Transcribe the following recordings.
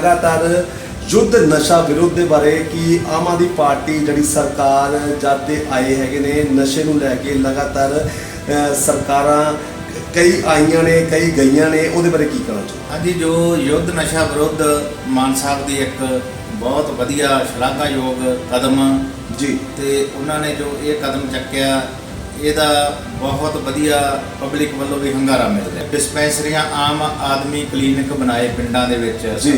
ਲਗਾਤਾਰ ਯੁੱਧ ਨਸ਼ਾ ਵਿਰੋਧ ਦੇ ਬਾਰੇ ਕਿ ਆਮ ਆਦਮੀ ਪਾਰਟੀ ਜਿਹੜੀ ਸਰਕਾਰ ਜਦ ਦੇ ਆਏ ਹੈਗੇ ਨੇ ਨਸ਼ੇ ਨੂੰ ਲੈ ਕੇ ਲਗਾਤਾਰ ਅਹ, ਸਰਕਾਰਾਂ ਕਈ ਆਈਆਂ ਨੇ ਕਈ ਗਈਆਂ ਨੇ ਉਹਦੇ ਬਾਰੇ ਕੀ ਕਹਿਣਾ ਚਾਹੁੰਦੇ ਹਾਂਜੀ ਜੋ ਯੁੱਧ ਨਸ਼ਾ ਵਿਰੁੱਧ ਮਾਨ ਸਾਹਿਬ ਦੀ ਇੱਕ ਬਹੁਤ ਵਧੀਆ ਸ਼ਲਾਘਾਯੋਗ ਕਦਮ ਜੀ। ਤੇ ਉਹਨਾਂ ਨੇ ਜੋ ਇਹ ਕਦਮ ਚੱਕਿਆ ਇਹਦਾ ਬਹੁਤ ਵਧੀਆ ਪਬਲਿਕ ਵੱਲੋਂ ਵੀ ਹੰਗਾਰਾ ਮਿਲ ਰਿਹਾ। ਡਿਸਪੈਂਸਰੀਆਂ ਆਮ ਆਦਮੀ ਕਲੀਨਿਕ ਬਣਾਏ ਪਿੰਡਾਂ ਦੇ ਵਿੱਚ ਜੀ।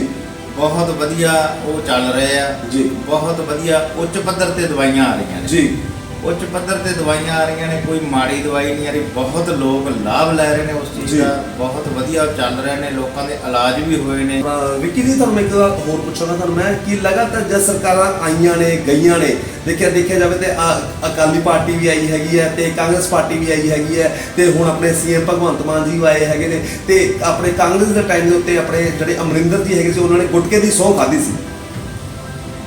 ਬਹੁਤ ਵਧੀਆ ਉਹ ਚੱਲ ਰਹੇ ਆ। ਜੀ। ਬਹੁਤ ਵਧੀਆ ਉੱਚ ਪੱਧਰ ਤੇ ਦਵਾਈਆਂ ਆ ਰਹੀਆਂ ਨੇ। ਜੀ। ਉੱਚ ਪੱਧਰ ਤੇ ਦਵਾਈਆਂ ਆ ਰਹੀਆਂ ਨੇ ਕੋਈ ਮਾੜੀ ਦਵਾਈ ਨਹੀਂ ਆ ਰਹੀ ਬਹੁਤ ਲੋਕ ਲਾਭ ਲੈ ਰਹੇ ਨੇ ਉਸ ਚੀਜ਼। ਦਾ ਬਹੁਤ ਵਧੀਆ ਚੱਲ ਰਹੇ ਨੇ ਲੋਕਾਂ ਦੇ ਇਲਾਜ ਵੀ ਹੋਏ ਨੇ। ਵਿੱਕੀ ਜੀ ਤੁਹਾਨੂੰ ਇੱਕ ਹੋਰ ਪੁੱਛਣਾ ਤੁਹਾਨੂੰ ਮੈਂ ਕਿ ਲਗਾਤਾਰ ਜਦ ਸਰਕਾਰਾਂ ਆਈਆਂ ਨੇ ਗਈਆਂ ਨੇ ਦੇਖਿਆ ਦੇਖਿਆ ਜਾਵੇ ਤੇ ਅਕਾਲੀ ਪਾਰਟੀ ਵੀ ਆਈ ਹੈਗੀ ਹੈ ਤੇ ਕਾਂਗਰਸ ਪਾਰਟੀ ਵੀ ਆਈ ਹੈਗੀ ਹੈ ਤੇ ਹੁਣ ਆਪਣੇ ਸੀਐਮ ਭਗਵੰਤ ਮਾਨ ਜੀ ਆਏ ਹੈਗੇ ਨੇ ਤੇ ਆਪਣੇ ਕਾਂਗਰਸ ਦੇ ਟਾਈਮ ਦੇ ਉੱਤੇ ਆਪਣੇ ਜਿਹੜੇ ਅਮਰਿੰਦਰ ਜੀ ਹੈਗੇ ਸੀ ਉਹਨਾਂ ਨੇ ਗੁਟਕੇ ਦੀ ਸਹੁੰ ਖਾਧੀ ਸੀ।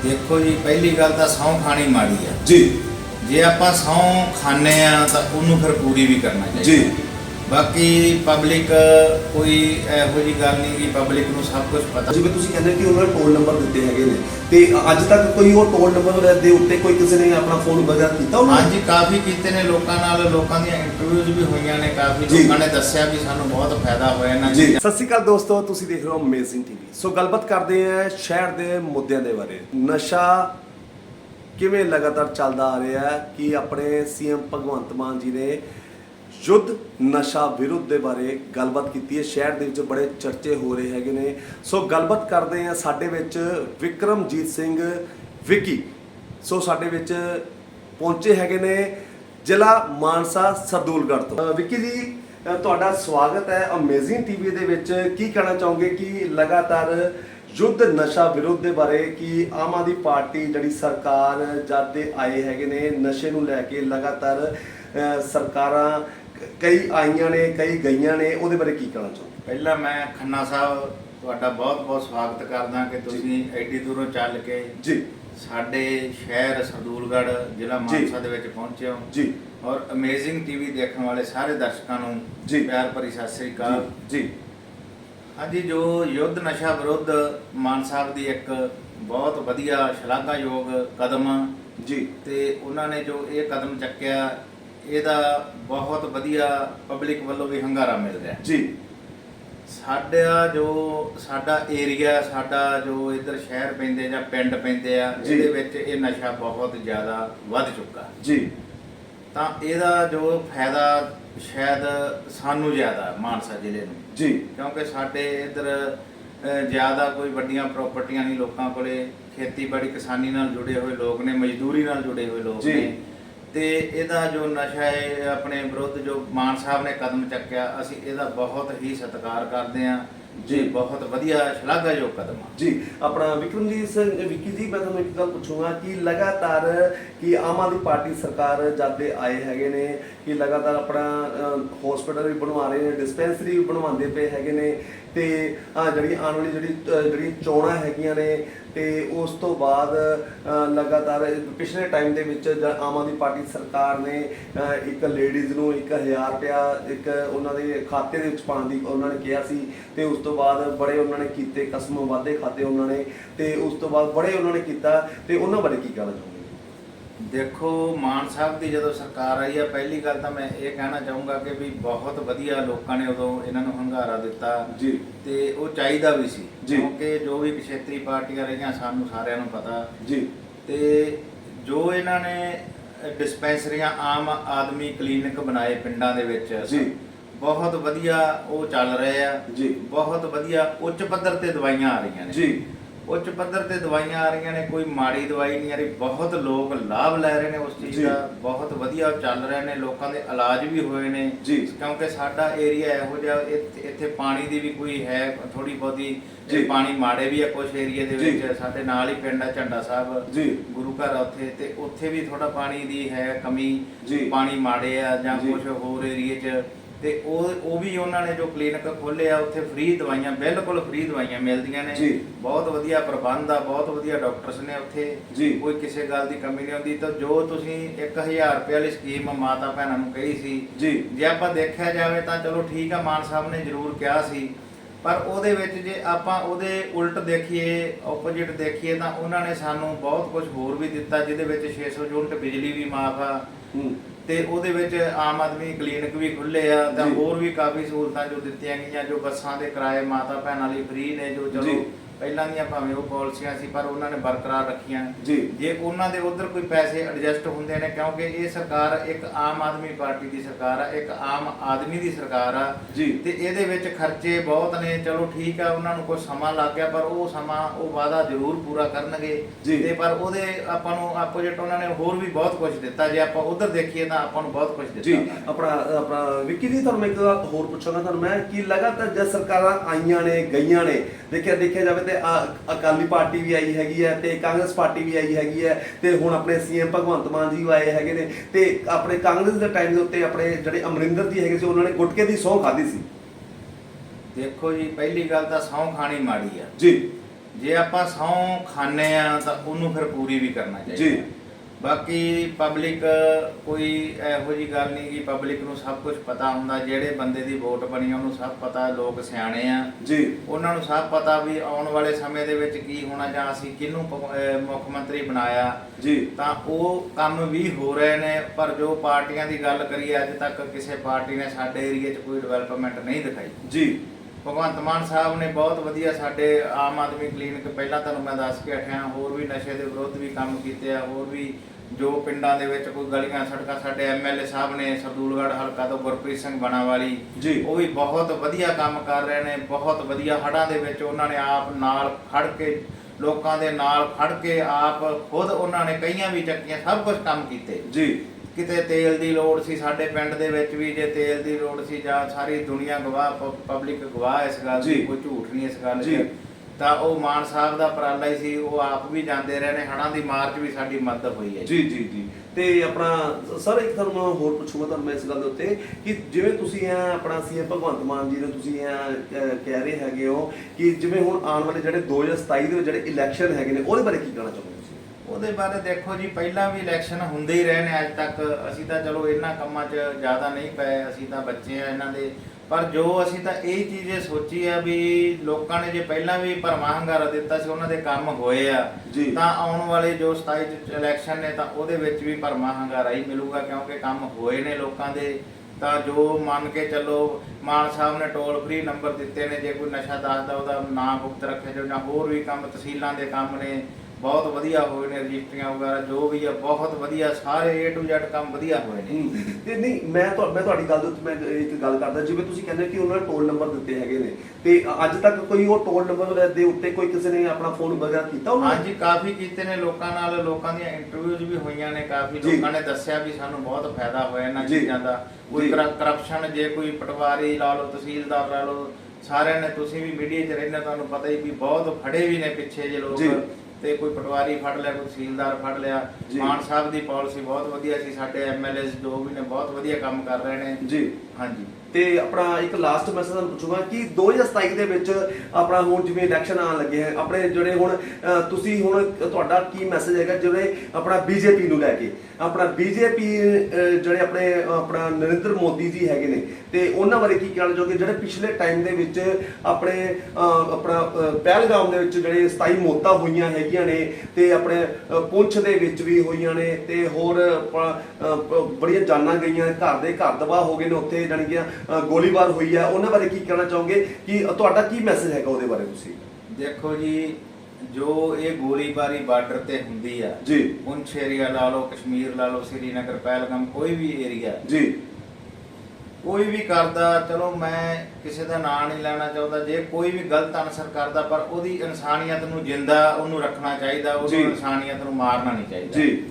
ਦੇਖੋ ਜੀ ਪਹਿਲੀ ਗੱਲ ਤਾਂ ਸਹੁੰ ਖਾਣੀ ਮਾੜੀ ਆ ਜੀ। ਜੇ ਆਪਾਂ ਸਹੁੰ ਖਾਂਦੇ ਆ ਤਾਂ ਉਹਨੂੰ ਫਿਰ ਪੂਰੀ ਵੀ ਕਰਨਾ ਚਾਹੀਦਾ। ਜੀ। ਬਾਕੀ ਪਬਲਿਕ ਕੋਈ ਇਹੋ ਜੀ ਗੱਲ ਨਹੀਂ ਕਿ ਪਬਲਿਕ ਨੂੰ ਸਭ ਕੁਝ ਪਤਾ। ਜਿਵੇਂ ਤੁਸੀਂ ਕਹਿੰਦੇ ਕਿ ਉਹਨਾਂ ਨੇ ਟੋਲ ਨੰਬਰ ਦਿੱਤੇ ਹੈਗੇ ਨੇ। ਤੇ ਅੱਜ ਤੱਕ ਕੋਈ ਉਹ ਟੋਲ ਨੰਬਰ ਦੇ ਉੱਤੇ ਕੋਈ ਕਿਸੇ ਨੇ ਆਪਣਾ ਫੋਨ ਵਗੈਰਾ ਕੀਤਾ ਉਹਨਾਂ ਨੇ? ਹਾਂਜੀ ਕਾਫੀ ਕੀਤੇ ਨੇ ਲੋਕਾਂ ਨਾਲ ਲੋਕਾਂ ਦੀਆਂ ਇੰਟਰਵਿਊਜ਼ ਵੀ ਹੋਈਆਂ ਨੇ ਕਾਫੀ। ਲੋਕਾਂ ਨੇ ਦੱਸਿਆ ਵੀ ਸਾਨੂੰ ਬਹੁਤ ਫਾਇਦਾ ਹੋਇਆ ਇਹਨਾਂ ਜੀ। ਸਤਿ ਸ਼੍ਰੀ ਅਕਾਲ ਦੋਸਤੋ ਤੁਸੀਂ ਦੇਖ ਰਹੇ ਹੋ ਅਮੇਜ਼ਿੰਗ ਟੀਵੀ ਸੋ ਗੱਲਬਾਤ ਕਰਦੇ ਹਾਂ ਸ਼ਹਿਰ ਦੇ ਮੁੱਦਿਆਂ ਦੇ ਬਾਰੇ। ਨਸ਼ਾ ਕਿਵੇਂ ਲਗਾਤਾਰ ਚੱਲਦਾ ਆ ਰਿਹਾ ਹੈ ਕਿ ਆਪਣੇ ਸੀਐਮ ਭਗਵੰਤ ਮਾਨ ਜੀ ਨੇ ਯੁੱਧ ਨਸ਼ਾ ਵਿਰੁੱਧ ਦੇ ਬਾਰੇ ਗੱਲਬਾਤ ਕੀਤੀ ਹੈ। ਸ਼ਹਿਰ ਦੇ ਵਿੱਚ ਬੜੇ ਚਰਚੇ ਹੋ ਰਹੇ ਹੈਗੇ ਨੇ। ਸੋ ਗੱਲਬਾਤ ਕਰਦੇ ਹਾਂ ਸਾਡੇ ਵਿੱਚ ਵਿਕਰਮਜੀਤ ਸਿੰਘ ਵਿੱਕੀ। ਸੋ ਸਾਡੇ ਵਿੱਚ ਪਹੁੰਚੇ ਹੈਗੇ ਨੇ ਜ਼ਿਲ੍ਹਾ ਮਾਨਸਾ ਸਰਦੂਲਗੜ੍ਹ ਤੋਂ। ਵਿੱਕੀ ਜੀ ਤੁਹਾਡਾ ਸਵਾਗਤ ਹੈ। ਅਮੇਜ਼ਿੰਗ ਟੀਵੀ ਦੇ ਵਿੱਚ ਕੀ ਕਹਿਣਾ ਚਾਹੋਗੇ ਕਿ ਲਗਾਤਾਰ ਯੁੱਧ ਨਸ਼ਾ ਵਿਰੋਧ ਦੇ ਬਾਰੇ ਕਿ ਆਮ ਆਦਮੀ ਪਾਰਟੀ ਜਿਹੜੀ ਸਰਕਾਰ ਜਦ ਦੇ ਆਏ ਹੈਗੇ ਨੇ ਨਸ਼ੇ ਨੂੰ ਲੈ ਕੇ ਲਗਾਤਾਰ ਸਰਕਾਰਾਂ ਕਈ ਆਈਆਂ ਨੇ ਕਈ ਗਈਆਂ ਨੇ ਉਹਦੇ ਬਾਰੇ ਕੀ ਕਹਿਣਾ ਚਾਹੋਗੇ? ਪਹਿਲਾਂ ਮੈਂ ਖੰਨਾ ਸਾਹਿਬ ਤੁਹਾਡਾ ਬਹੁਤ ਬਹੁਤ ਸਵਾਗਤ ਕਰਦਾ ਕਿ ਤੁਸੀਂ ਐਡੀ ਦੂਰੋਂ ਚੱਲ ਕੇ ਜੀ। ਸਾਡੇ ਸ਼ਹਿਰ ਸਰਦੂਲਗੜ੍ਹ ਜ਼ਿਲ੍ਹਾ। ਮਾਨਸਾ ਦੇ ਵਿੱਚ ਪਹੁੰਚੇ ਹੋ। ਜੀ। ਔਰ ਅਮੇਜ਼ਿੰਗ ਟੀਵੀ ਦੇਖਣ ਵਾਲੇ ਸਾਰੇ ਦਰਸ਼ਕਾਂ ਨੂੰ ਜੀ। ਪਿਆਰ ਭਰੀ ਸਤਿ ਸ੍ਰੀ ਅਕਾਲ। ਜੀ। ਹਾਂਜੀ ਜੋ ਯੁੱਧ ਨਸ਼ਾ ਵਿਰੁੱਧ ਮਾਨ ਸਾਹਿਬ ਦੀ ਇੱਕ ਬਹੁਤ ਵਧੀਆ ਸ਼ਲਾਘਾਯੋਗ ਕਦਮ ਜੀ। ਤੇ ਉਹਨਾਂ ਨੇ ਜੋ ਇਹ ਕਦਮ ਚੱਕਿਆ ਇਹਦਾ ਬਹੁਤ ਵਧੀਆ ਪਬਲਿਕ ਵੱਲੋਂ ਵੀ ਹੰਗਾਰਾ ਮਿਲ ਰਿਹਾ। ਜੀ। ਸਾਡਾ ਜੋ ਸਾਡਾ ਏਰੀਆ ਸਾਡਾ ਜੋ ਇੱਧਰ ਸ਼ਹਿਰ ਪੈਂਦੇ ਜਾਂ ਪਿੰਡ ਪੈਂਦੇ ਆ ਜੀ। ਇਹਦੇ ਵਿੱਚ ਇਹ ਨਸ਼ਾ ਬਹੁਤ ਜ਼ਿਆਦਾ ਵੱਧ ਚੁੱਕਾ। ਜੀ। ਤਾਂ ਇਹਦਾ ਜੋ ਫਾਇਦਾ ਸ਼ਾਇਦ ਸਾਨੂੰ ਜ਼ਿਆਦਾ ਮਾਨਸਾ ਜ਼ਿਲ੍ਹੇ ਨੂੰ। ਜੀ। ਕਿਉਂਕਿ ਸਾਡੇ ਇੱਧਰ ਜ਼ਿਆਦਾ ਕੋਈ ਵੱਡੀਆਂ ਪ੍ਰਾਪਰਟੀਆਂ ਨਹੀਂ ਲੋਕਾਂ ਕੋਲੇ। ਖੇਤੀਬਾੜੀ ਕਿਸਾਨੀ ਨਾਲ ਜੁੜੇ ਹੋਏ ਲੋਕ ਨੇ ਮਜ਼ਦੂਰੀ ਨਾਲ ਜੁੜੇ ਹੋਏ ਲੋਕ। ਨੇ। ਤੇ ਇਹਦਾ ਜੋ ਨਸ਼ਾ ਹੈ ਆਪਣੇ ਵਿਰੁੱਧ ਜੋ ਮਾਨ ਸਾਹਿਬ ਨੇ ਕਦਮ ਚੱਕਿਆ ਅਸੀਂ ਇਹਦਾ ਬਹੁਤ ਹੀ ਸਤਿਕਾਰ ਕਰਦੇ ਹਾਂ। ਜੀ। ਬਹੁਤ ਵਧੀਆ ਸ਼ਲਾਘਾਯੋਗ ਕਦਮ ਆ ਜੀ, ਆਪਣਾ ਵਿਕਰਮਜੀਤ ਸਿੰਘ ਵਿੱਕੀ ਜੀ, ਮੈਂ ਤੁਹਾਨੂੰ ਇੱਕ ਗੱਲ ਪੁੱਛੂੰਗਾ ਕਿ ਲਗਾਤਾਰ ਕਿ ਆਮ ਆਦਮੀ ਪਾਰਟੀ ਸਰਕਾਰ ਜਦ ਆਏ ਹੈਗੇ ਨੇ ਕਿ ਲਗਾਤਾਰ ਆਪਣਾ ਹਸਪੀਟਲ ਵੀ ਬਣਵਾ ਰਹੇ ਨੇ ਡਿਸਪੈਂਸਰੀ ਵੀ ਬਣਵਾਉਂਦੇ ਪਏ ਹੈਗੇ ਨੇ ਤੇ ਜਿਹੜੀ ਆਉਣ ਵਾਲੀ ਜਿਹੜੀ ਜਿਹੜੀ ਚੋਣਾਂ ਹੈਗੀਆਂ ਨੇ ਤੇ ਉਸ ਤੋਂ ਬਾਅਦ ਲਗਾਤਾਰ ਪਿਛਲੇ ਟਾਈਮ ਦੇ ਵਿੱਚ ਜਦ ਆਮ ਆਦਮੀ ਪਾਰਟੀ ਸਰਕਾਰ ਨੇ ਇੱਕ ਲੇਡੀਜ਼ ਨੂੰ 1000 ਰੁਪਇਆ ਇੱਕ ਉਹਨਾਂ ਦੇ ਖਾਤੇ ਦੇ ਵਿੱਚ ਪਾਉਣ ਦੀ ਉਹਨਾਂ ਨੇ ਕਿਹਾ ਸੀ ਤੇ ਉਸ ਤੋਂ ਬਾਅਦ ਬੜੇ ਉਹਨਾਂ ਨੇ ਕੀਤੇ ਕਸਮ ਵਾਅਦੇ ਖਾਤੇ ਉਹਨਾਂ ਨੇ ਤੇ ਉਸ ਤੋਂ ਬਾਅਦ ਬੜੇ ਉਹਨਾਂ ਨੇ ਕੀਤਾ ਤੇ ਉਹਨਾਂ ਬਾਰੇ ਕੀ ਕਹਿਣਾ ਚਾਹੁੰਦੇ ਦੇਖੋ ਮਾਨ ਸਾਹਿਬ ਦੀ ਜਦੋਂ ਸਰਕਾਰ ਆਈ ਆ ਪਹਿਲੀ ਗੱਲ ਤਾਂ ਮੈਂ ਇਹ ਕਹਿਣਾ ਚਾਹੂੰਗਾ ਕਿ ਵੀ ਬਹੁਤ ਵਧੀਆ ਲੋਕਾਂ ਨੇ ਉਦੋਂ ਇਹਨਾਂ ਨੂੰ ਹੰਗਾਰਾ ਦਿੱਤਾ ਜੀ। ਤੇ ਉਹ ਚਾਹੀਦਾ ਵੀ ਸੀ। ਕਿਉਂਕਿ ਜੋ ਵੀ ਖੇਤਰੀ ਪਾਰਟੀਆਂ ਰਹੀਆਂ ਸਾਨੂੰ ਸਾਰਿਆਂ ਨੂੰ ਪਤਾ। ਜੀ। ਤੇ ਜੋ ਇਹਨਾਂ ਨੇ ਡਿਸਪੈਂਸਰੀਆਂ ਆਮ ਆਦਮੀ ਕਲੀਨਿਕ ਬਣਾਏ ਪਿੰਡਾਂ ਦੇ ਵਿੱਚ। ਜੀ। ਬਹੁਤ ਵਧੀਆ ਉਹ ਚੱਲ ਰਹੇ ਆ। ਜੀ। ਬਹੁਤ ਵਧੀਆ ਉੱਚ ਪੱਧਰ ਤੇ ਦਵਾਈਆਂ ਆ ਰਹੀਆਂ ਨੇ। ਜੀ। ਉੱਚ ਪੱਧਰ ਤੇ ਦਵਾਈਆਂ ਆ ਰਹੀਆਂ ਨੇ ਕੋਈ ਮਾੜੀ ਦਵਾਈ ਨਹੀਂ ਆ ਰਹੀ ਬਹੁਤ ਲੋਕ ਲਾਭ ਲੈ ਰਹੇ ਨੇ ਉਸ ਚੀਜ਼। ਦਾ ਬਹੁਤ ਵਧੀਆ ਚੱਲ ਰਹੇ ਨੇ ਲੋਕਾਂ ਦੇ ਇਲਾਜ ਵੀ ਹੋਏ ਨੇ। ਕਿਉਂਕਿ ਸਾਡਾ ਏਰੀਆ ਇਹੋ ਜਿਹਾ ਇੱਥੇ ਪਾਣੀ ਦੀ ਵੀ ਕੋਈ ਹੈ ਥੋੜੀ ਬਹੁਤੀ ਜੀ। ਪਾਣੀ ਮਾੜੇ ਵੀ ਆ ਕੁਝ ਏਰੀਆ ਦੇ। ਵਿੱਚ ਸਾਡੇ ਨਾਲ ਹੀ ਪਿੰਡ ਆ ਝੰਡਾ ਸਾਹਿਬ ਜੀ। ਗੁਰੂ ਘਰ ਆ ਉੱਥੇ ਤੇ ਉੱਥੇ ਵੀ ਥੋੜਾ ਪਾਣੀ ਦੀ ਹੈ ਕਮੀ। ਪਾਣੀ ਮਾੜੇ ਆ ਜਾਂ। ਕੁਝ ਹੋਰ ਏਰੀਏ 'ਚ ਤੇ ਉਹ ਉਹ ਵੀ ਉਹਨਾਂ ਨੇ ਜੋ ਕਲੀਨਿਕ ਖੋਲੇ ਆ ਉੱਥੇ ਫ੍ਰੀ ਦਵਾਈਆਂ ਬਿਲਕੁਲ ਫ੍ਰੀ ਦਵਾਈਆਂ ਮਿਲਦੀਆਂ ਨੇ ਜੀ। ਬਹੁਤ ਵਧੀਆ ਪ੍ਰਬੰਧ ਆ ਬਹੁਤ ਵਧੀਆ ਡਾਕਟਰਸ ਨੇ ਉੱਥੇ ਜੀ। ਕੋਈ ਕਿਸੇ ਗੱਲ ਦੀ ਕਮੀ ਨਹੀਂ ਹੁੰਦੀ ਤਾਂ ਜੋ ਤੁਸੀਂ 1000 ਰੁਪਏ ਵਾਲੀ ਸਕੀਮ ਮਾਤਾ ਭੈਣਾਂ ਨੂੰ ਕਹੀ ਸੀ ਜੀ। ਜੇ ਆਪਾਂ ਦੇਖਿਆ ਜਾਵੇ ਤਾਂ ਚਲੋ ਠੀਕ ਆ ਮਾਨ ਸਾਹਿਬ ਨੇ ਜ਼ਰੂਰ ਕਿਹਾ ਸੀ ਪਰ ਉਹਦੇ ਵਿੱਚ ਜੇ ਆਪਾਂ ਉਹਦੇ ਉਲਟ ਦੇਖੀਏ ਆਪੋਜੀਟ ਦੇਖੀਏ ਤਾਂ ਉਹਨਾਂ ਨੇ ਸਾਨੂੰ ਬਹੁਤ ਕੁਝ ਹੋਰ ਵੀ ਦਿੱਤਾ ਜਿਹਦੇ ਵਿੱਚ 600 ਯੂਨਿਟ ਬਿਜਲੀ ਵੀ ਮਾਫ ਆ ਹੂੰ ਤੇ ਉਹਦੇ ਵਿੱਚ ਆਮ ਆਦਮੀ ਕਲੀਨਿਕ ਵੀ ਖੁੱਲੇ ਆ ਤਾਂ ਜੀ। ਹੋਰ ਵੀ ਕਾਫੀ ਸਹੂਲਤਾਂ ਜੋ ਦਿੱਤੀਆਂ ਗਈਆਂ ਜੋ ਬੱਸਾਂ ਦੇ ਕਿਰਾਏ ਮਾਤਾ ਭੈਣਾਂ ਲਈ ਫ੍ਰੀ ਨੇ ਜੋ ਜੀ। ਪਹਿਲਾਂ ਦੀਆਂ ਭਾਵੇਂ ਉਹ ਪਾਲਿਸੀਆਂ ਸੀ ਪਰ ਉਹਨਾਂ ਨੇ ਬਰਕਰਾਰ ਰੱਖੀਆਂ। ਜੀ। ਜੇ ਉਹਨਾਂ ਦੇ ਉਧਰ ਕੋਈ ਪੈਸੇ ਐਡਜਸਟ ਹੁੰਦੇ ਨੇ ਕਿਉਂਕਿ ਇਹ ਸਰਕਾਰ ਇੱਕ ਆਮ ਆਦਮੀ ਪਾਰਟੀ ਦੀ ਸਰਕਾਰ ਆ ਇੱਕ ਆਮ ਆਦਮੀ ਦੀ ਸਰਕਾਰ ਆ। ਜੀ। ਤੇ ਇਹਦੇ ਵਿੱਚ ਖਰਚੇ ਬਹੁਤ ਨੇ ਚਲੋ ਠੀਕ ਆ ਉਹਨਾਂ ਨੂੰ ਕੁਝ ਸਮਾਂ ਲੱਗ ਗਿਆ ਪਰ ਉਹ ਸਮਾਂ ਉਹ ਵਾਅਦਾ ਜ਼ਰੂਰ ਪੂਰਾ ਕਰਨਗੇ। ਜੀ। ਤੇ ਪਰ ਉਹਦੇ ਆਪਾਂ ਨੂੰ ਆਪੋਜੀਟ ਉਹਨਾਂ ਨੇ ਹੋਰ ਵੀ ਬਹੁਤ ਕੁਝ ਦਿੱਤਾ। ਜੇ ਆਪਾਂ ਉਧਰ ਦੇਖੀਏ ਤਾਂ ਆਪਾਂ ਨੂੰ ਬਹੁਤ ਕੁਝ ਦਿੱਤਾ। ਜੀ। ਆਪਣਾ ਆਪਣਾ ਵਿੱਕੀ ਜੀ ਤੁਹਾਨੂੰ ਇੱਕ ਹੋਰ ਪੁੱਛਾਂਗਾ ਤੁਹਾਨੂੰ ਮੈਂ ਕਿ ਲਗਾਤਾਰ ਜਦ ਸਰਕਾਰਾਂ ਆਈਆਂ ਨੇ ਗਈਆਂ ਨੇ ਦੇਖਿਆ ਦੇਖਿਆ ਜਾਵੇ ਤੇ ਅਕਾਲੀ ਪਾਰਟੀ ਵੀ ਆਈ ਹੈਗੀ ਹੈ ਤੇ ਕਾਂਗਰਸ ਪਾਰਟੀ ਵੀ ਆਈ ਹੈਗੀ ਹੈ ਤੇ ਹੁਣ ਆਪਣੇ ਸੀਐਮ ਭਗਵੰਤ ਮਾਨ ਜੀ ਵੀ ਆਏ ਹੈਗੇ ਨੇ ਤੇ ਆਪਣੇ ਕਾਂਗਰਸ ਦੇ ਟਾਈਮ ਦੇ ਉੱਤੇ ਆਪਣੇ ਜਿਹੜੇ ਅਮਰਿੰਦਰ ਜੀ ਹੈਗੇ ਸੀ ਉਹਨਾਂ ਨੇ ਗੁਟਕੇ ਦੀ ਸਹੁੰ ਖਾਧੀ ਸੀ। ਦੇਖੋ ਜੀ ਪਹਿਲੀ ਗੱਲ ਤਾਂ ਸਹੁੰ ਖਾਣੀ ਮਾੜੀ ਆ। ਜੀ। ਜੇ ਆਪਾਂ ਸਹੁੰ ਖਾਣੇ ਆ ਤਾਂ ਉਹਨੂੰ ਫਿਰ ਪੂਰੀ ਵੀ ਕਰਨਾ ਚਾਹੀਦਾ। ਜੀ। ਬਾਕੀ ਪਬਲਿਕ ਕੋਈ ਇਹੋ ਜੀ ਗੱਲ ਨਹੀਂ ਕਿ ਪਬਲਿਕ ਨੂੰ ਸਭ ਕੁਝ ਪਤਾ ਹੁੰਦਾ ਜਿਹੜੇ ਬੰਦੇ ਦੀ ਵੋਟ ਬਣੀ ਉਹਨੂੰ ਸਭ ਪਤਾ ਲੋਕ ਸਿਆਣੇ ਆ। ਜੀ। ਉਹਨਾਂ ਨੂੰ ਸਭ ਪਤਾ ਵੀ ਆਉਣ ਵਾਲੇ ਸਮੇਂ ਦੇ ਵਿੱਚ ਕੀ ਹੋਣਾ ਜਾਂ ਅਸੀਂ ਕਿਹਨੂੰ ਪ- ਅਹ ਮੁੱਖ ਮੰਤਰੀ ਬਣਾਇਆ। ਜੀ। ਤਾਂ ਉਹ ਕੰਮ ਵੀ ਹੋ ਰਹੇ ਨੇ ਪਰ ਜੋ ਪਾਰਟੀਆਂ ਦੀ ਗੱਲ ਕਰੀਏ ਅੱਜ ਤੱਕ ਕਿਸੇ ਪਾਰਟੀ ਨੇ ਸਾਡੇ ਏਰੀਆ 'ਚ ਕੋਈ ਡਿਵੈਲਪਮੈਂਟ ਨਹੀਂ ਦਿਖਾਈ। ਜੀ। ਭਗਵੰਤ ਮਾਨ ਸਾਹਿਬ ਨੇ ਬਹੁਤ ਵਧੀਆ ਸਾਡੇ ਆਮ ਆਦਮੀ ਕਲੀਨਿਕ ਪਹਿਲਾਂ ਤੁਹਾਨੂੰ ਮੈਂ ਦੱਸ ਕੇ ਹਟਿਆ ਹੋਰ ਵੀ ਨਸ਼ੇ ਦੇ ਵਿਰੁੱਧ ਵੀ ਕੰਮ ਕੀਤੇ ਆ ਹੋਰ ਵੀ ਜੋ ਪਿੰਡਾਂ ਦੇ ਵਿੱਚ ਕੋਈ ਗਲੀਆਂ ਸੜਕਾਂ ਸਾਡੇ ਐਮਐਲਏ ਸਾਹਿਬ ਨੇ ਸਰਦੂਲਗੜ੍ਹ ਹਲਕਾ ਤੋਂ ਗੁਰਪ੍ਰੀਤ ਸਿੰਘ ਬਣਾਵਾਲੀ ਜੀ। ਉਹ ਵੀ ਬਹੁਤ ਵਧੀਆ ਕੰਮ ਕਰ ਰਹੇ ਨੇ ਬਹੁਤ ਵਧੀਆ ਹੜ੍ਹਾਂ ਦੇ ਵਿੱਚ ਉਹਨਾਂ ਨੇ ਆਪ ਨਾਲ ਖੜ ਕੇ ਲੋਕਾਂ ਦੇ ਨਾਲ ਖੜ ਕੇ ਆਪ ਖੁਦ ਉਹਨਾਂ ਨੇ ਕਈਆਂ ਵੀ ਚੱਕੀਆਂ ਸਭ ਕੁਝ ਕੰਮ ਕੀਤੇ ਜੀ ਕਿਤੇ ਤੇਲ ਦੀ ਲੋੜ ਸੀ ਸਾਡੇ ਪਿੰਡ ਦੇ ਵਿੱਚ ਵੀ ਜੇ ਤੇਲ ਦੀ ਲੋੜ ਸੀ ਜਾਂ ਸਾਰੀ ਦੁਨੀਆ ਗਵਾਹ ਪਬਲਿਕ ਗਵਾਹ ਇਸ ਗੱਲ ਦੀ ਜੀ। ਕੋਈ ਝੂਠ ਨਹੀਂ ਇਸ ਗੱਲ ਜੀ। 'ਚ ਤਾਂ ਉਹ ਮਾਨ ਸਾਹਿਬ ਦਾ ਉਪਰਾਲਾ ਹੀ ਸੀ ਉਹ ਆਪ ਵੀ ਜਾਂਦੇ ਰਹੇ ਨੇ ਹੜਾਂ ਦੀ ਮਾਰਚ ਵੀ ਸਾਡੀ ਮਦਦ ਹੋਈ ਹੈ ਜੀ। ਜੀ ਜੀ ਤੇ ਆਪਣਾ ਸਰ ਇੱਕ ਤੁਹਾਨੂੰ ਮੈਂ ਹੋਰ ਪੁੱਛੂਗਾ ਤੁਹਾਨੂੰ ਮੈਂ ਇਸ ਗੱਲ ਦੇ ਉੱਤੇ ਕਿ ਜਿਵੇਂ ਤੁਸੀਂ ਆ ਆਪਣਾ ਸੀਐਮ ਭਗਵੰਤ ਮਾਨ ਜੀ ਨੇ ਤੁਸੀਂ ਆ ਕਹਿ ਰਹੇ ਹੈਗੇ ਹੋ ਕਿ ਜਿਵੇਂ ਹੁਣ ਆਉਣ ਵਾਲੇ ਜਿਹੜੇ 2027 ਦੇ ਵਿੱਚ ਜਿਹੜੇ ਇਲੈਕਸ਼ਨ ਹੈਗੇ ਨੇ ਉਹਦੇ ਬਾਰੇ ਕੀ ਕਹਿਣਾ ਚਾਹੁੰਦੇ ਉਹਦੇ ਬਾਰੇ ਦੇਖੋ ਜੀ ਪਹਿਲਾਂ ਵੀ ਇਲੈਕਸ਼ਨ ਹੁੰਦੇ ਹੀ ਰਹੇ ਨੇ ਅੱਜ ਤੱਕ ਅਸੀਂ ਤਾਂ ਚਲੋ ਇਹਨਾਂ ਕੰਮਾਂ 'ਚ ਜ਼ਿਆਦਾ ਨਹੀਂ ਪਏ ਅਸੀਂ ਤਾਂ ਬੱਚੇ ਆ ਇਹਨਾਂ ਦੇ। ਪਰ ਜੋ ਅਸੀਂ ਤਾਂ ਇਹ ਚੀਜ਼ ਇਹ ਸੋਚੀ ਆ ਵੀ ਲੋਕਾਂ ਨੇ ਜੇ ਪਹਿਲਾਂ ਵੀ ਭਰਮਾ ਹੰਗਾਰਾ ਦਿੱਤਾ ਸੀ ਉਹਨਾਂ ਦੇ ਕੰਮ ਹੋਏ ਆ ਜੀ। ਤਾਂ ਆਉਣ ਵਾਲੇ ਜੋ 27 ਚ ਇਲੈਕਸ਼ਨ ਨੇ ਤਾਂ ਉਹਦੇ ਵਿੱਚ ਵੀ ਭਰਮਾ ਹੰਗਾਰਾ ਹੀ ਮਿਲੂਗਾ ਕਿਉਂਕਿ ਕੰਮ ਹੋਏ ਨੇ ਲੋਕਾਂ ਦੇ ਤਾਂ ਜੋ ਮੰਨ ਕੇ ਚੱਲੋ ਮਾਨ ਸਾਹਿਬ ਨੇ ਟੋਲ ਫ੍ਰੀ ਨੰਬਰ ਦਿੱਤੇ ਨੇ ਜੇ ਕੋਈ ਨਸ਼ਾ ਦੱਸਦਾ ਉਹਦਾ ਨਾਮ ਗੁਪਤ ਰੱਖਿਆ ਜਾਓ ਜਾਂ ਹੋਰ ਵੀ ਕੰਮ ਤਹਿਸੀਲਾਂ ਦੇ ਕੰਮ ਨੇ ਬਹੁਤ ਵਧੀਆ ਹੋਏ ਨੇ ਰਜਿਸਟਰੀਆਂ ਵਗੈਰਾ ਜੋ ਵੀ ਆ ਬਹੁਤ ਵਧੀਆ ਸਾਰੇ A to Z ਕੰਮ ਵਧੀਆ ਹੋਏ ਨੇ ਤੇ ਨਹੀਂ ਮੈਂ ਤੁਹਾ- ਮੈਂ ਤੁਹਾਡੀ ਗੱਲ ਦੇ ਉੱਤੇ ਮੈਂ ਇੱਕ ਗੱਲ ਕਰਦਾ ਜਿਵੇਂ ਤੁਸੀਂ ਕਹਿੰਦੇ ਕਿ ਉਹਨਾਂ ਨੇ ਟੋਲ ਨੰਬਰ ਦਿੱਤੇ ਹੈਗੇ ਨੇ ਤੇ ਅੱਜ ਤੱਕ ਕੋਈ ਉਹ ਟੋਲ ਨੰਬਰ ਦੇ ਉੱਤੇ ਕੋਈ ਕਿਸੇ ਨੇ ਆਪਣਾ ਫੋਨ ਵਗੈਰਾ ਕੀਤਾ ਉਹਨਾਂ ਨੇ ਹਾਂਜੀ ਕਾਫੀ ਕੀਤੇ ਨੇ ਲੋਕਾਂ ਨਾਲ ਲੋਕਾਂ ਦੀਆਂ ਇੰਟਰਵਿਊਜ਼ ਵੀ ਹੋਈਆਂ ਨੇ ਕਾਫੀ ਜੀ। ਲੋਕਾਂ ਨੇ ਦੱਸਿਆ ਵੀ ਸਾਨੂੰ ਬਹੁਤ ਫਾਇਦਾ ਹੋਇਆ ਇਹਨਾਂ ਜੀ। ਚੀਜ਼ਾਂ ਦਾ ਕੋਈ ਜੀ। ਕਰਪਸ਼ਨ ਜੇ ਕੋਈ ਪਟਵਾਰੀ ਲਾ ਲਓ ਤਹਿਸੀਲਦਾਰ ਲਾ ਲਓ ਸਾਰਿਆਂ ਨੇ ਤੁਸੀਂ ਵੀ ਮੀਡੀਆ 'ਚ ਰਹਿੰਦੇ ਤੁਹਾਨੂੰ ਪਤਾ ਹੀ ਵੀ ਬਹੁਤ ਫੜੇ ਵੀ ਨੇ ਪਿੱਛੇ ਜੇ ਲੋਕ ਜੀ। ਤੇ ਕੋਈ ਪਟਵਾਰੀ ਫੜ ਲਿਆ ਕੋਈ ਤਹਿਸੀਲਦਾਰ ਫੜ ਲਿਆ। ਮਾਨ ਸਾਹਿਬ ਦੀ ਪਾਲਿਸੀ ਬਹੁਤ ਵਧੀਆ ਸੀ ਸਾਡੇ ਐਮਐਲਏਸ ਜੋ ਵੀ ਨੇ ਬਹੁਤ ਵਧੀਆ ਕੰਮ ਕਰ ਰਹੇ ਨੇ। ਜੀ। ਹਾਂਜੀ। ਤੇ ਆਪਣਾ ਇੱਕ ਲਾਸਟ ਮੈਸੇਜ ਤੁਹਾਨੂੰ ਪੁੱਛੂਗਾ ਕਿ 2027 ਦੇ ਵਿੱਚ ਆਪਣਾ ਹੁਣ ਜਿਵੇਂ ਇਲੈਕਸ਼ਨ ਆਉਣ ਲੱਗੇ ਹੈ ਆਪਣੇ ਜਿਹੜੇ ਹੁਣ ਤੁਸੀਂ ਹੁਣ ਤੁਹਾਡਾ ਕੀ ਮੈਸੇਜ ਹੈਗਾ ਜਿਵੇਂ ਆਪਣਾ ਬੀਜੇਪੀ ਨੂੰ ਲੈ ਕੇ? ਆਪਣਾ ਬੀਜੇਪੀ ਜਿਹੜੇ ਆਪਣੇ ਆਪਣਾ ਨਰਿੰਦਰ ਮੋਦੀ ਜੀ ਹੈਗੇ ਨੇ ਤੇ ਉਹਨਾਂ ਬਾਰੇ ਕੀ ਕਹਿਣਾ ਚਾਹੋਗੇ ਜਿਹੜੇ ਪਿਛਲੇ ਟਾਈਮ ਦੇ ਵਿੱਚ ਆਪਣੇ ਆਪਣਾ ਪਹਿਲਗਾਮ ਦੇ ਵਿੱਚ ਜਿਹੜੇ 27 ਮੌਤਾਂ ਹੋਈਆਂ ਹੈਗੀਆਂ ਨੇ ਤੇ ਆਪਣੇ ਪੁੰਛ ਦੇ ਵਿੱਚ ਵੀ ਹੋਈਆਂ ਨੇ ਤੇ ਹੋਰ ਆਪਣਾ, ਬੜੀਆਂ ਜਾਨਾਂ ਗਈਆਂ ਘਰ ਦੇ ਘਰ ਤਬਾਹ ਹੋ ਗਏ ਨੇ ਉੱਥੇ ਜਾਣੀ ਕਿ ਅਹ, ਗੋਲੀਬਾਰ ਹੋਈ ਹੈ ਉਹਨਾਂ ਬਾਰੇ ਕੀ ਕਹਿਣਾ ਚਾਹੋਗੇ? ਕਿ ਤੁਹਾਡਾ ਕੀ ਮੈਸੇਜ ਹੈਗਾ ਉਹਦੇ ਬਾਰੇ ਤੁਸੀਂ? ਦੇਖੋ ਜੀ ਜੋ ਇਹ ਗੋਲੀਬਾਰੀ ਬਾਰਡਰ ਤੇ ਹੁੰਦੀ ਆ ਜੀ। ਪੁੰਛ ਏਰੀਆ ਲਾ ਲਓ ਕਸ਼ਮੀਰ ਲਾ ਲਓ ਸ੍ਰੀਨਗਰ ਪਹਿਲਗਾਮ ਕੋਈ ਵੀ ਏਰੀਆ ਜੀ। ਕੋਈ ਵੀ ਕਰਦਾ ਚਲੋ ਮੈਂ ਕਿਸੇ ਦਾ ਨਾਂ ਨਹੀਂ ਲੈਣਾ ਚਾਹੁੰਦਾ ਜੇ ਕੋਈ ਵੀ ਗਲਤ ਅਨਸਰ ਕਰਦਾ ਪਰ ਉਹਦੀ ਇਨਸਾਨੀਅਤ ਨੂੰ ਜਿੰਦਾ ਉਹਨੂੰ ਰੱਖਣਾ ਚਾਹੀਦਾ। ਉਹਨੂੰ ਇਨਸਾਨੀਅਤ ਨੂੰ ਮਾਰਨਾ ਨਹੀਂ ਚਾਹੀਦਾ। ਜੀ।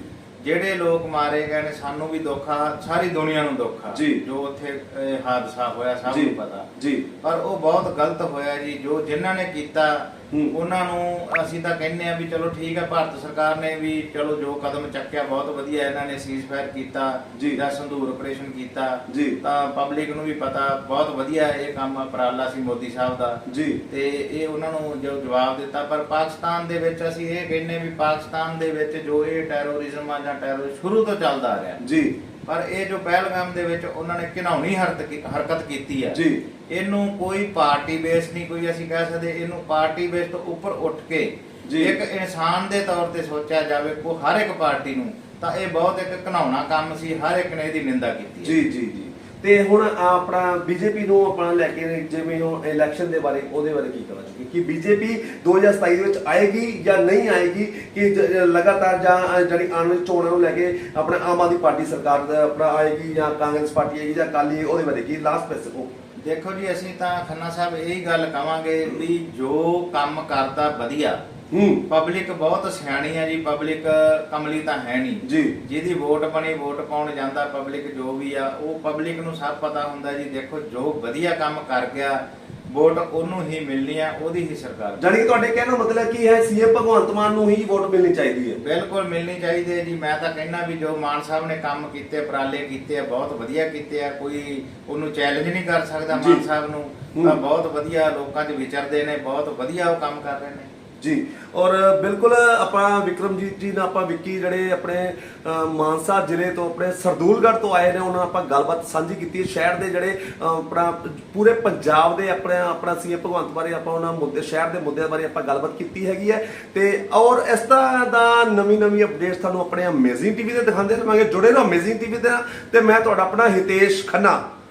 ਜਿਹੜੇ ਲੋਕ ਮਾਰੇ ਗਏ ਨੇ ਸਾਨੂੰ ਵੀ ਦੁੱਖ ਆ ਸਾਰੀ ਦੁਨੀਆ ਨੂੰ ਦੁੱਖ ਆ ਜੀ। ਜੋ ਉੱਥੇ ਇਹ ਹਾਦਸਾ ਹੋਇਆ ਸਭ ਜੀ ਨੂੰ ਪਤਾ ਜੀ ਪਰ ਉਹ ਬਹੁਤ ਗਲਤ ਹੋਇਆ ਜੀ ਜੋ ਜਿਨ੍ਹਾਂ ਨੇ ਕੀਤਾ। ਉਹਨਾਂ ਨੂੰ ਅਸੀਂ ਤਾਂ ਕਹਿੰਦੇ ਆ ਵੀ ਚਲੋ ਠੀਕ ਹੈ ਭਾਰਤ ਸਰਕਾਰ ਨੇ ਵੀ ਚਲੋ ਜੋ ਕਦਮ ਚੱਕਿਆ ਬਹੁਤ ਵਧੀਆ ਇਹਨਾਂ ਨੇ ਸੀਜ਼ਫਾਇਰ ਕੀਤਾ ਜੀ। ਸੰਧੂਰ ਆਪਰੇਸ਼ਨ ਕੀਤਾ। ਜੀ। ਤਾਂ ਪਬਲਿਕ ਨੂੰ ਵੀ ਪਤਾ ਬਹੁਤ ਵਧੀਆ ਇਹ ਕੰਮ ਉਪਰਾਲਾ ਸੀ ਮੋਦੀ ਸਾਹਿਬ ਦਾ। ਜੀ। ਤੇ ਇਹ ਉਹਨਾਂ ਨੂੰ ਜੋ ਜਵਾਬ ਦਿੱਤਾ ਪਰ ਪਾਕਿਸਤਾਨ ਦੇ ਵਿੱਚ ਅਸੀਂ ਇਹ ਕਹਿੰਨੇ ਵੀ ਪਾਕਿਸਤਾਨ ਦੇ ਵਿੱਚ ਜੋ ਇਹ ਟੈਰੋਰਿਜ਼ਮ ਆ ਜਾਂ ਟੈਰਰ ਸ਼ੁਰੂ ਤੋਂ ਚੱਲਦਾ ਆ ਰਿਹਾ। ਜੀ। ਪਰ ਇਹ ਜੋ ਪਹਿਲਗਾਮ ਦੇ ਵਿੱਚ ਉਹਨਾਂ ਨੇ ਘਿਨਾਉਣੀ ਹਰਕਤ ਕੀਤੀ ਹੈ ਜੀ। ਇਹਨੂੰ ਕੋਈ ਪਾਰਟੀ ਬੇਸ ਨਹੀਂ ਕੋਈ ਅਸੀਂ ਕਹਿ ਸਕਦੇ ਇਹਨੂੰ ਪਾਰਟੀ ਬੇਸ ਤੋਂ ਉੱਪਰ ਉੱਠ ਕੇ ਜੀ। ਇੱਕ ਇਨਸਾਨ ਦੇ ਤੌਰ ਤੇ ਸੋਚਿਆ ਜਾਵੇ ਕੋ ਹਰ ਇੱਕ ਪਾਰਟੀ ਨੂੰ ਤਾਂ ਇਹ ਬਹੁਤ ਇੱਕ ਘਨਾਉਣਾ ਕੰਮ ਸੀ ਹਰ ਇੱਕ ਨੇ ਇਹਦੀ ਨਿੰਦਾ ਕੀਤੀ ਜੀ ਜੀ ਜੀ। ਤੇ ਹੁਣ ਆਪਣਾ ਬੀਜੇਪੀ ਨੂੰ ਆਪਣਾ ਲੈ ਕੇ ਜਿਵੇਂ ਉਹ ਇਲੈਕਸ਼ਨ ਦੇ ਬਾਰੇ ਉਹਦੇ ਬਾਰੇ ਕੀ ਕਹਿਣਾ ਚਾਹੀਏ ਕਿ ਬੀਜੇਪੀ 2027 ਦੇ ਵਿੱਚ ਆਏਗੀ ਜਾਂ ਨਹੀਂ ਆਏਗੀ? ਕਿ ਲਗਾਤਾਰ ਜਾਂ ਜਿਹੜੀ ਆਉਣ ਵਾਲੀ ਚੋਣਾਂ ਨੂੰ ਲੈ ਕੇ ਆਪਣਾ ਆਮ ਆਦਮੀ ਪਾਰਟੀ ਸਰਕਾਰ ਆਪਣਾ ਆਏਗੀ ਜਾਂ ਕਾਂਗਰਸ ਪਾਰਟੀ ਆਏਗੀ ਜਾਂ ਅਕਾਲੀ ਉਹਦੇ ਬਾਰੇ ਕੀ ਲਾਸਟ ਪੈਸੇ ਕੋ ਦੇਖੋ ਜੀ ਅਸੀਂ ਤਾਂ ਖੰਨਾ ਸਾਹਿਬ ਇਹੀ ਗੱਲ ਕਵਾਂਗੇ ਵੀ ਜੋ ਕੰਮ ਕਰਦਾ ਵਧੀਆ। ਹੂੰ। ਪਬਲਿਕ ਬਹੁਤ ਸਿਆਣੀ ਹੈ ਜੀ ਪਬਲਿਕ ਕਮਲੀ ਤਾਂ ਹੈ ਨਹੀਂ। ਜੀ। ਜਿਹਦੀ ਵੋਟ ਬਣੀ ਵੋਟ ਪਾਉਣ ਜਾਂਦਾ ਪਬਲਿਕ ਜੋ ਵੀ ਆ ਉਹ ਪਬਲਿਕ ਨੂੰ ਸਭ ਪਤਾ ਹੁੰਦਾ ਜੀ ਦੇਖੋ ਜੋ ਵਧੀਆ ਕੰਮ ਕਰ ਗਿਆ ਵੋਟ ਉਹਨੂੰ ਹੀ ਮਿਲਣੀ ਆ ਉਹਦੀ ਹੀ ਸਰਕਾਰ ਜਾਣੀ ਕਿ ਤੁਹਾਡੇ ਕਹਿਣ ਦਾ ਮਤਲਬ ਕੀ ਹੈ ਸੀਐਮ ਭਗਵੰਤ ਮਾਨ ਨੂੰ ਹੀ ਵੋਟ ਮਿਲਣੀ ਚਾਹੀਦੀ ਹੈ ਬਿਲਕੁਲ ਮਿਲਣੀ ਚਾਹੀਦੀ ਹੈ ਜੀ ਮੈਂ ਤਾਂ ਕਹਿੰਦਾ ਵੀ ਜੋ ਮਾਨ ਸਾਹਿਬ ਨੇ ਕੰਮ ਕੀਤੇ ਉਪਰਾਲੇ ਕੀਤੇ ਆ ਬਹੁਤ ਵਧੀਆ ਕੀਤੇ ਆ ਕੋਈ ਉਹਨੂੰ ਚੈਲੰਜ ਨਹੀਂ ਕਰ ਸਕਦਾ। ਮਾਨ ਸਾਹਿਬ ਨੂੰ ਤਾਂ ਹੂੰ। ਬਹੁਤ ਵਧੀਆ ਲੋਕਾਂ 'ਚ ਵਿਚਰਦੇ ਨੇ ਬਹੁਤ ਵਧੀਆ ਉਹ ਕੰਮ ਕਰ ਰਹੇ ਨੇ ਜੀ। ਔਰ ਬਿਲਕੁਲ ਆਪਾਂ ਵਿਕਰਮਜੀਤ ਜੀ ਨਾਲ ਆਪਾਂ ਵਿੱਕੀ ਜਿਹੜੇ ਆਪਣੇ ਮਾਨਸਾ ਜ਼ਿਲ੍ਹੇ ਤੋਂ ਆਪਣੇ ਸਰਦੂਲਗੜ੍ਹ ਤੋਂ ਆਏ ਨੇ, ਉਹਨਾਂ ਨਾਲ ਆਪਾਂ ਗੱਲਬਾਤ ਸਾਂਝੀ ਕੀਤੀ ਸ਼ਹਿਰ ਦੇ ਜਿਹੜੇ ਆਪਣਾ ਪੂਰੇ ਪੰਜਾਬ ਦੇ ਆਪਣੇ, ਆਪਣਾ ਸੀਐਮ ਭਗਵੰਤ ਬਾਰੇ ਆਪਾਂ ਉਹਨਾਂ ਮੁੱਦੇ, ਸ਼ਹਿਰ ਦੇ ਮੁੱਦਿਆਂ ਬਾਰੇ ਆਪਾਂ ਗੱਲਬਾਤ ਕੀਤੀ ਹੈਗੀ ਹੈ। ਤੇ ਔਰ ਇਸ ਤਰ੍ਹਾਂ ਦਾ ਨਵੀਂ ਨਵੀਂ ਅਪਡੇਟਸ ਤੁਹਾਨੂੰ ਆਪਣੇ ਅਮੇਜ਼ਿੰਗ ਟੀਵੀ ਤੇ ਦਿਖਾਉਂਦੇ ਰਹਾਂਗੇ ਜੁੜੇ ਰਹੋ ਅਮੇਜ਼ਿੰਗ ਟੀਵੀ ਦੇ ਨਾਲ। ਤੇ ਮੈਂ ਤੁਹਾਡਾ ਆਪਣਾ ਹਿਤੇਸ਼ ਖੰਨਾ।